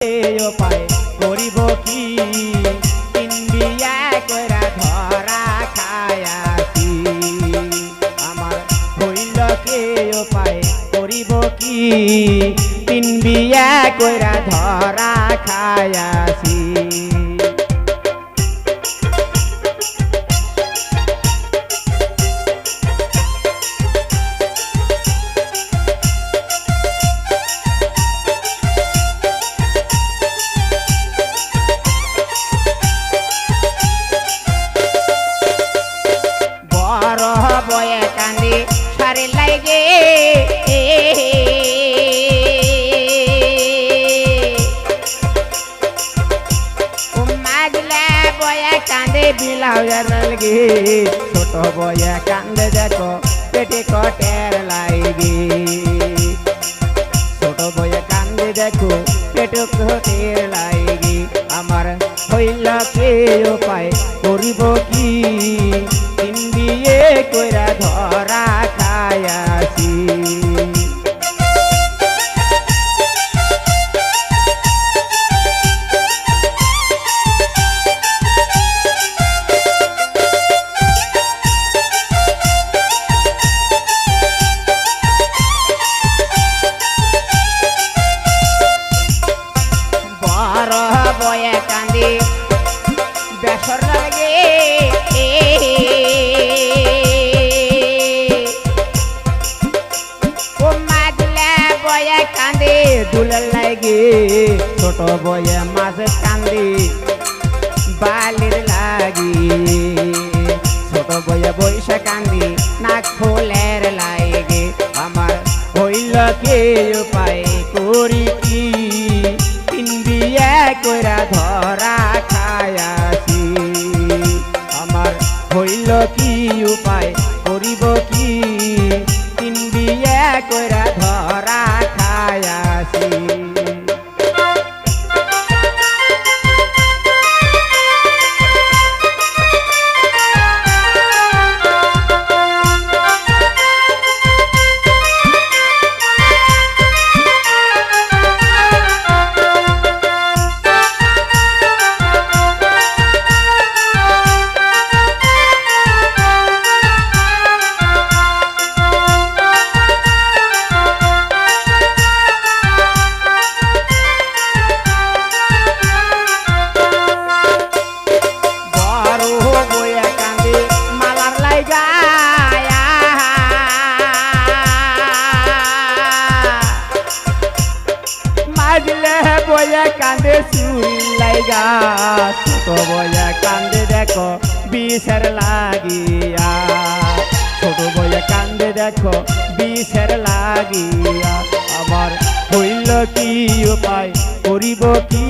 উপায় করিব কি? তিন কইরা ধরা খায়াছি আমার হইল কে উপায় করিব কি? তিন বিয়া কইরা ধরা খায়াছি বড় বয়ে কান্দি সারি লাগে। মাজলে বয়ে কান্দে বিলাও লাগে। ছোট বয়ে কান্দে দেখো, পেটে কটের লাগে। ছোট বয়ে কান্দে দেখো, পেটে কটের লাগে। আমার হইল কে উপায়, করিব দুলে লাগে, ছোট বয়ে মাঝে কান্দি, বালির লাগি। ছোট বয়ে বৈশা কান্দি, নাক ফুলের লাগে। আমার হইল কে উপায় করি কি? কইরা ধরা খায়াছি আমার হইল কি উপায় করিব কি? কইরা ধরা খায়াছি মাজলে বয়া কান্দে সুই লাইগা। ছোট বয়া কান্দে দেখো, বিষের লাগিয়া। ছোট বয়া কান্দে দেখো, বিষের লাগিয়া। আমার হইল কি উপায়, করিব কি?